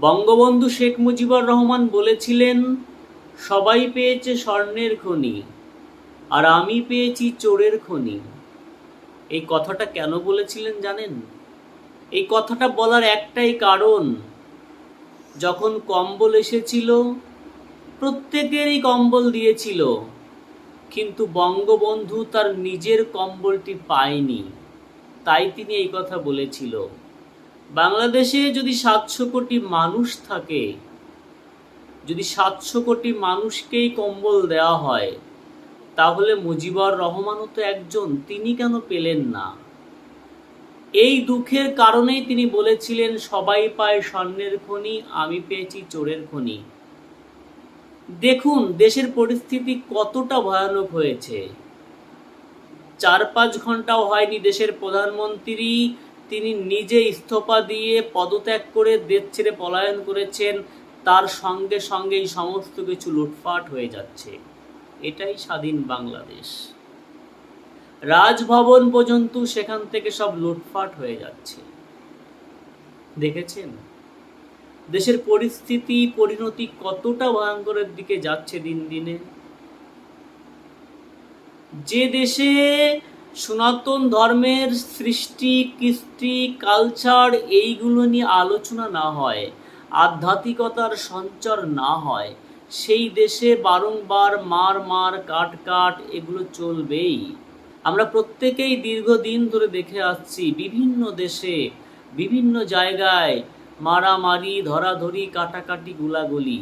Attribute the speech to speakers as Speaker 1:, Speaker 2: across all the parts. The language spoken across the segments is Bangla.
Speaker 1: বঙ্গবন্ধু শেখ মুজিবুর রহমান বলেছিলেন, সবাই পেয়েছে স্বর্ণের খনি, আর আমি পেয়েছি চোরের খনি। এই কথাটা কেন বলেছিলেন জানেন? এই কথাটা বলার একটাই কারণ, যখন কম্বল এসেছিল, প্রত্যেকেরই কম্বল দিয়েছিল, কিন্তু বঙ্গবন্ধু তার নিজের কম্বলটি পায়নি, তাই তিনি এই কথা বলেছিল। বাংলাদেশে যদি সাতশো কোটি মানুষ থাকে, যদি সাতশো কোটি মানুষকেই কম্বল দেওয়া হয়, তাহলে মুজিবর রহমানও তো একজন, তিনি কেন পেলেন না? এই দুঃখের কারণেই তিনি বলেছিলেন, সবাই পায় স্বর্ণের খনি, আমি পেয়েছি চোরের খনি। দেখুন, দেশের পরিস্থিতি কতটা ভয়ানক হয়েছে। চার পাঁচ ঘন্টাও হয়নি দেশের প্রধানমন্ত্রী তিনি নিজে ইস্তফা দিয়ে পদত্যাগ করে দেশ ছেড়ে পলায়ন করেছেন। তার সঙ্গে সঙ্গেই সমস্ত কিছু লুটপাট হয়ে যাচ্ছে। এটাই স্বাধীন বাংলাদেশ। রাজভবন পর্যন্ত সেখান থেকে সব লুটপাট হয়ে যাচ্ছে। দেখেছেন? দেশের পরিস্থিতি, পরিণতি কতটা ভয়ঙ্করের দিকে যাচ্ছে দিন দিনে। যে দেশে সনাতন ধর্মের সৃষ্টি, কৃষ্টি, কালচার এইগুলো নিয়ে আলোচনা না হয়, আধ্যাত্মিকতার সঞ্চার না হয়, সেই দেশে বারংবার মার মার, কাট কাট এগুলো চলবেই। আমরা প্রত্যেকেই দীর্ঘদিন ধরে দেখে আসছি, বিভিন্ন দেশে, বিভিন্ন জায়গায় মারামারি, ধরাধরি, কাটাকাটি, গুলাগুলি।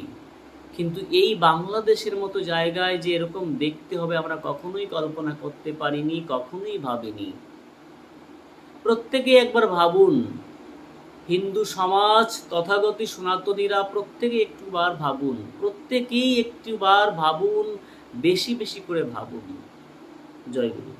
Speaker 1: কিন্তু এই বাংলাদেশের মতো জায়গায় যে এরকম দেখতে হবে আমরা কখনোই কল্পনা করতে পারিনি, কখনোই ভাবিনি। প্রত্যেকে একবার ভাবুন, হিন্দু সমাজ তথাগতি সনাতনীরা প্রত্যেকে একটুবার ভাবুন, প্রত্যেকেই একটুবার ভাবুন, বেশি বেশি করে ভাবুন। জয় গুরু।